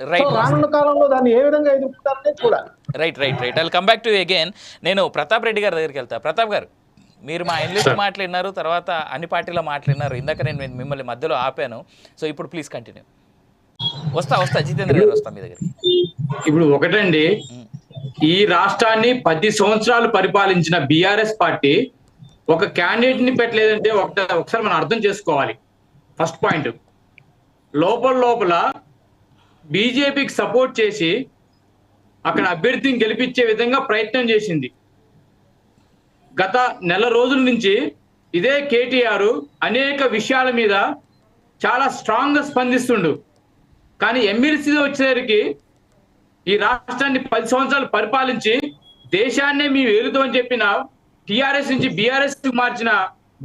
Right రానున్న కాలంలో దాన్ని ఏ విధంగా ఎదుర్కొంటారనే చూడాలి. Right right right I come back to again నేను ప్రతాప్ రెడ్డి గారి దగ్గరికి వెళ్తా. ప్రతాప్ గారు మీరు మా ఎన్లిస్ట్ మాట్లాడినారు తర్వాత అన్ని పార్టీలో మాట్లాడినారు. ఇందాక నేను మిమ్మల్ని మధ్యలో ఆపాను. సో ఇప్పుడు ప్లీజ్ కంటిన్యూ వస్తా వస్తా. జితేంద్ర గారు వస్తా మీ దగ్గరికి. ఇప్పుడు ఒకటండి. ఈ రాష్ట్రాన్ని పది సంవత్సరాలు పరిపాలించిన బీఆర్ఎస్ పార్టీ ఒక క్యాండిడేట్ని పెట్టలేదంటే ఒకట ఒకసారి మనం అర్థం చేసుకోవాలి. ఫస్ట్ పాయింట్ లోపల లోపల బీజేపీకి సపోర్ట్ చేసి అక్కడ అభ్యర్థిని గెలిపించే విధంగా ప్రయత్నం చేసింది. గత నెల రోజుల నుంచి ఇదే కేటీఆర్ అనేక విషయాల మీద చాలా స్ట్రాంగ్గా స్పందిస్తుండు. కానీ ఎమ్మెల్సీ వచ్చేసరికి ఈ రాష్ట్రాన్ని పది సంవత్సరాలు పరిపాలించి దేశాన్నే మేము ఏలుతామని చెప్పిన టిఆర్ఎస్ నుంచి బీఆర్ఎస్ మార్చిన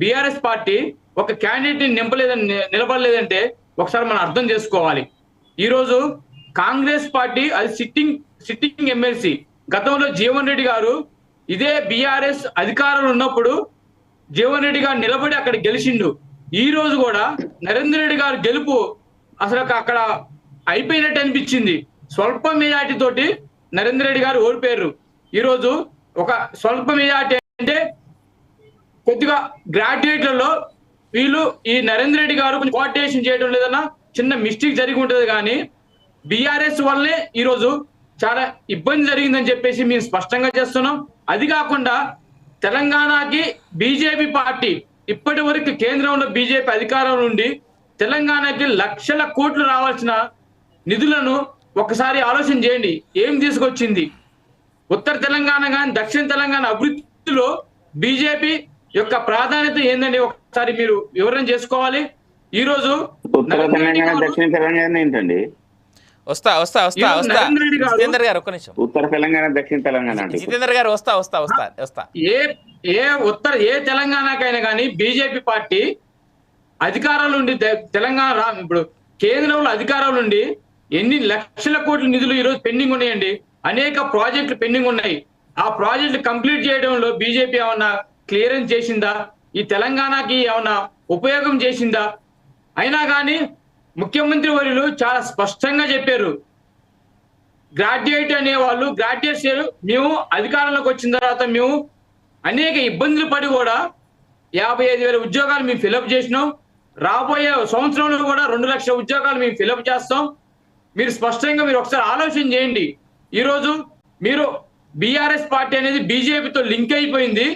బీఆర్ఎస్ పార్టీ ఒక క్యాండిడేట్ని నింపలేదని నిలబడలేదంటే ఒకసారి మనం అర్థం చేసుకోవాలి. ఈరోజు కాంగ్రెస్ పార్టీ అది సిట్టింగ్ సిట్టింగ్ ఎమ్మెల్సీ గతంలో జీవన్ రెడ్డి గారు ఇదే బీఆర్ఎస్ అధికారంలో ఉన్నప్పుడు జీవన్ రెడ్డి గారు నిలబడి అక్కడ గెలిచిండు. ఈ రోజు కూడా నరేంద్ర రెడ్డి గారు గెలుపు అసలు అక్కడ అయిపోయినట్టు అనిపించింది. స్వల్ప మెజార్టీ తోటి నరేంద్ర రెడ్డి గారు ఓడిపోయారు. ఈరోజు ఒక స్వల్ప మెజార్టీ అంటే కొద్దిగా గ్రాడ్యుయేట్లలో వీళ్ళు ఈ నరేంద్ర రెడ్డి గారు కొంచెం కోఆర్డినేషన్ చేయడం లేదన్నా చిన్న మిస్టేక్ జరిగి ఉంటుంది కానీ బీఆర్ఎస్ వల్లే ఈరోజు చాలా ఇబ్బంది జరిగిందని చెప్పేసి మేము స్పష్టంగా చేస్తున్నాం. అది కాకుండా తెలంగాణకి బీజేపీ పార్టీ ఇప్పటి వరకు కేంద్రంలో బీజేపీ అధికారం నుండి తెలంగాణకి లక్షల కోట్లు రావాల్సిన నిధులను ఒకసారి ఆలోచన చేయండి. ఏం తీసుకొచ్చింది? ఉత్తర తెలంగాణ కానీ దక్షిణ తెలంగాణ అభివృద్ధిలో బీజేపీ యొక్క ప్రాధాన్యత ఏందని ఒకసారి మీరు వివరణ చేసుకోవాలి. ఈ రోజు దక్షిణ తెలంగాణ ఏంటండి? వస్తా వస్తా వస్తా ఈరోజు వస్తా. జితేంద్ర గారు ఒక్క నిమిషం. ఉత్తర తెలంగాణ దక్షిణ తెలంగాణ. జితేంద్ర గారు వస్తా వస్తా వస్తా వస్తా. ఏ ఏ ఉత్తర ఏ తెలంగాణకైనా కానీ బీజేపీ పార్టీ అధికారంలో ఉండి తెలంగాణ రా ఇప్పుడు కేంద్రంలో అధికారంలో ఉండి ఎన్ని లక్షల కోట్ల నిధులు ఈ రోజు పెండింగ్ ఉన్నాయండి. అనేక ప్రాజెక్టులు పెండింగ్ ఉన్నాయి. ఆ ప్రాజెక్టులు కంప్లీట్ చేయడంలో బీజేపీ ఏమన్నా క్లియరెన్స్ చేసిందా? ఈ తెలంగాణకి ఏమన్నా ఉపయోగం చేసిందా? అయినా కానీ ముఖ్యమంత్రి వర్యులు చాలా స్పష్టంగా చెప్పారు. గ్రాడ్యుయేట్ అనే వాళ్ళు గ్రాడ్యుయేట్స్ మేము అధికారంలోకి వచ్చిన తర్వాత మేము అనేక ఇబ్బందులు పడి కూడా యాభై ఐదు వేల ఉద్యోగాలు మేము ఫిలప్ చేసినాం. రాబోయే సంవత్సరంలో కూడా రెండు లక్షల ఉద్యోగాలు మేము ఫిలప్ చేస్తాం. మీరు స్పష్టంగా మీరు ఒకసారి ఆలోచన చేయండి. ఈరోజు మీరు బీఆర్ఎస్ పార్టీ అనేది బీజేపీతో లింక్ అయిపోయింది.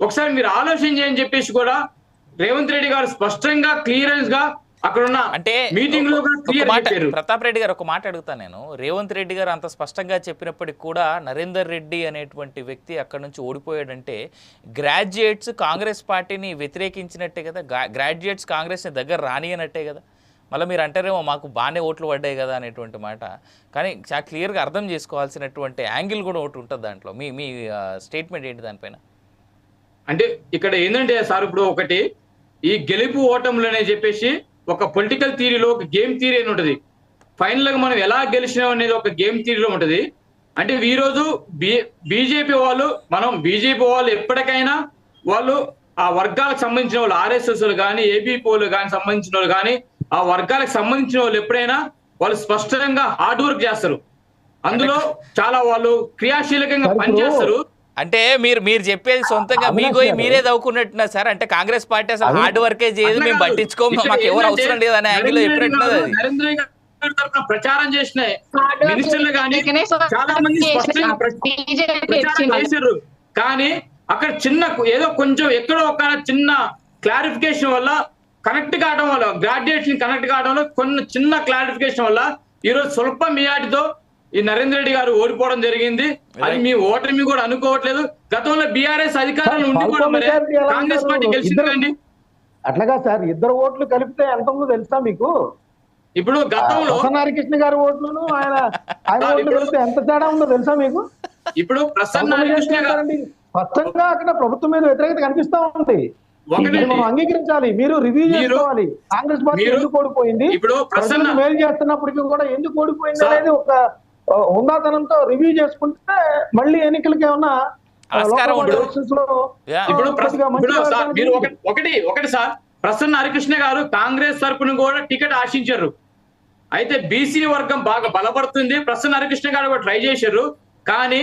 ఒకసారి మీరు ఆలోచన చేయని చెప్పేసి కూడా రేవంత్ రెడ్డి గారు స్పష్టంగా క్లియరెన్స్గా అక్కడ ఉన్న అంటే మీటింగ్లో ప్రతాప్ రెడ్డి గారు ఒక మాట అడుగుతాను నేను. రేవంత్ రెడ్డి గారు అంత స్పష్టంగా చెప్పినప్పటికి కూడా నరేందర్ రెడ్డి అనేటువంటి వ్యక్తి అక్కడ నుంచి ఓడిపోయాడంటే గ్రాడ్యుయేట్స్ కాంగ్రెస్ పార్టీని వ్యతిరేకించినట్టే కదా గ్రాడ్యుయేట్స్ కాంగ్రెస్ని దగ్గర రానియనట్టే కదా. మళ్ళీ మీరు అంటారేమో మాకు బాగానే ఓట్లు పడ్డాయి కదా అనేటువంటి మాట. కానీ చాలా క్లియర్గా అర్థం చేసుకోవాల్సినటువంటి యాంగిల్ కూడా ఒకటి ఉంటుంది దాంట్లో. మీ మీ స్టేట్మెంట్ ఏంటి దానిపైన? అంటే ఇక్కడ ఏంటంటే సార్ ఇప్పుడు ఒకటి ఈ గెలుపు ఓటములనే చెప్పేసి ఒక పొలిటికల్ థియరీలో ఒక గేమ్ థియరీ అని ఉంటది. ఫైనల్గా మనం ఎలా గెలిచినాం అనేది ఒక గేమ్ థియరీలో ఉంటది. అంటే ఈ రోజు బీజేపీ వాళ్ళు మనం బీజేపీ వాళ్ళు ఎప్పటికైనా వాళ్ళు ఆ వర్గాలకు సంబంధించిన వాళ్ళు ఆర్ఎస్ఎస్ కానీ ఏబీపీలు కానీ సంబంధించిన వాళ్ళు కానీ ఆ వర్గాలకు సంబంధించిన వాళ్ళు ఎప్పుడైనా వాళ్ళు స్పష్టంగా హార్డ్ వర్క్ చేస్తారు. అందులో చాలా వాళ్ళు క్రియాశీలకంగా పనిచేస్తారు. అంటే మీరు మీరు చెప్పేది సొంతంగా మీకు. మీరే చదువుకున్నట్టున్నా సార్. అంటే కాంగ్రెస్ పార్టీ అసలు హార్డ్ వర్కే చేయదు మేము. పట్టించుకోము. మాకు ఎవరు అవసరం లేదు అనే యాంగిల్ చెప్పినట్టున్నది ప్రచారం చేసిన మినిస్టర్లు కానీ చాలా మంది ప్రచారం చేశారు. కానీ అక్కడ చిన్న ఏదో కొంచెం ఎక్కడో ఒక చిన్న క్లారిఫికేషన్ వల్ల కనెక్ట్ కావడం వల్ల గ్రాడ్యుయేట్స్ కనెక్ట్ కావడం వల్ల కొన్ని చిన్న క్లారిఫికేషన్ వల్ల ఈ రోజు స్వల్ప మెజార్టీతో ఈ నరేంద్ర రెడ్డి గారు ఓడిపోవడం జరిగింది. అది మీ ఓటమి కూడా అనుకోవట్లేదు. గతంలో బీఆర్ఎస్ అధికారంలో ఉండి కూడా మరి కాంగ్రెస్? పార్టీ గెలిచింది ఇద్దరు- కండి అట్లాగా సార్ ఇద్దరు ఓట్లు కలిపితే ఎంత ఉందో తెలుసా మీకు? ఇప్పుడు గతంలో ప్రసన్న హరికృష్ణ గారి ఓట్లను ఆయన ఆయన ఓట్లు కలిపితే ఎంత తేడా ఉందో తెలుసా మీకు? ఇప్పుడు ప్రసన్న majority గారు. స్పష్టంగా అక్కడ ప్రభుత్వం మీద వ్యతిరేకత కనిపిస్తా ఉంది. అంగీకరించాలి. మీరు రివ్యూ చేసుకోవాలి. కాంగ్రెస్ పార్టీ ఎందుకు ఓడిపోయింది? ఇప్పుడు ప్రసన్న మేలు చేస్తున్నప్పటికీ కూడా ఎందుకు ఓడిపోయింది. అనేది ఒక హుందాతనంతో రివ్యూ చేసుకుంటే మళ్ళీ ఎన్నికలకి ఏమన్నా. ఇప్పుడు మీరు ఒకటి ఒకటి ఒకటి సార్ ప్రసన్న హరికృష్ణ గారు కాంగ్రెస్ తరపున కూడా టికెట్ ఆశించారు. అయితే బీసీ వర్గం బాగా బలపడుతుంది. ప్రసన్న హరికృష్ణ గారు కూడా ట్రై చేశారు. కానీ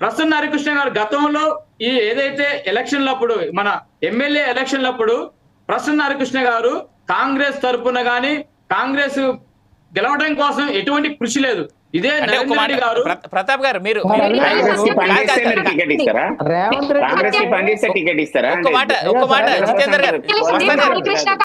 ప్రసన్న హరికృష్ణ గారు గతంలో ఈ ఏదైతే ఎలక్షన్లప్పుడు మన ఎమ్మెల్యే ఎలక్షన్లప్పుడు ప్రసన్న హరికృష్ణ గారు కాంగ్రెస్ తరపున గాని కాంగ్రెస్ గెలవడం కోసం ఎటువంటి కృషి లేదు. ఇదే ప్రతాప్ గారు మీరు రేవంత్ రెడ్డి పనిచేస్తే టికెట్ ఇస్తారా? ఒక్క మాట ఒక్క మాట జితేందర్ గారు.